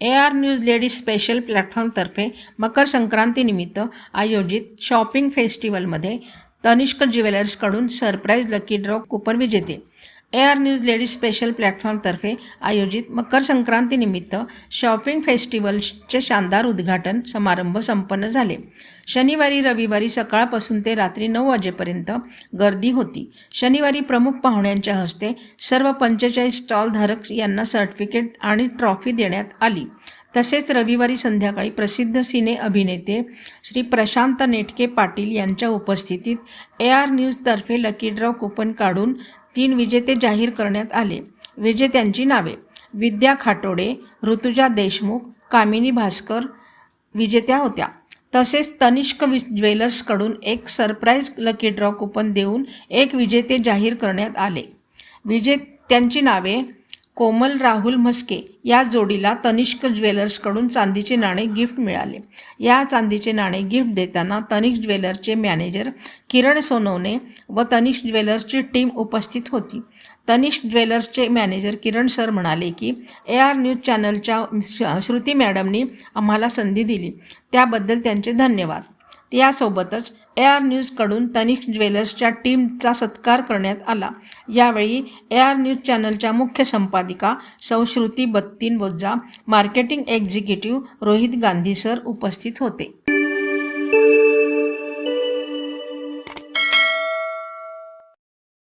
A R news ladies special प्लॅटफॉर्मतर्फे मकर संक्रांतीनिमित्त आयोजित shopping फेस्टिवलमध्ये तनिष्क ज्वेलर्सकडून सरप्राईज लकी ड्रॉ कुपन विजेते A R news ladies special प्लॅटफॉर्मतर्फे आयोजित मकर संक्रांतीनिमित्त शॉपिंग फेस्टिवलचे शानदार उद्घाटन समारंभ संपन्न झाले. शनिवारी रविवारी सकाळपासून ते रात्री नऊ वाजेपर्यंत गर्दी होती. शनिवारी प्रमुख पाहुण्यांच्या हस्ते सर्व पंचेचाळीस स्टॉलधारक यांना सर्टिफिकेट आणि ट्रॉफी देण्यात आली. तसेच रविवारी संध्याकाळी प्रसिद्ध सिने अभिनेते श्री प्रशांत नेटके पाटील यांच्या उपस्थितीत ए आर न्यूजतर्फे लकी ड्रॉ कुपन काढून तीन विजेते जाहीर करण्यात आले. विजेत्यांची नावे. विद्या खाटोडे ऋतुजा देशमुख कामिनी भास्कर विजेत्या होत्या. तसेच तनिष्क वि ज्वेलर्सकडून एक सरप्राईज लकी ड्रॉ कुपन देऊन एक विजेते जाहीर करण्यात आले. विजेत्यांची नावे कोमल राहुल म्हस्के या जोडीला तनिष्क ज्वेलर्सकडून चांदीचे नाणे गिफ्ट मिळाले. या चांदीचे नाणे गिफ्ट देताना तनिष्क ज्वेलर्सचे मॅनेजर किरण सोनवणे व तनिष्क ज्वेलर्सची टीम उपस्थित होती. तनिष्क ज्वेलर्सचे मॅनेजर किरण सर म्हणाले की ए आर न्यूज चॅनलच्या श्र- श्रुती मॅडमनी आम्हाला संधी दिली. त्याबद्दल त्यांचे धन्यवाद. यासोबतच ए आर न्यूजकडून तनिष ज्वेलर्सच्या टीमचा सत्कार करण्यात आला. यावेळी ए आर न्यूज चॅनलच्या मुख्य संपादिका Sanshruti बत्तीन Bojja marketing executive Rohit Gandhi sir उपस्थित होते.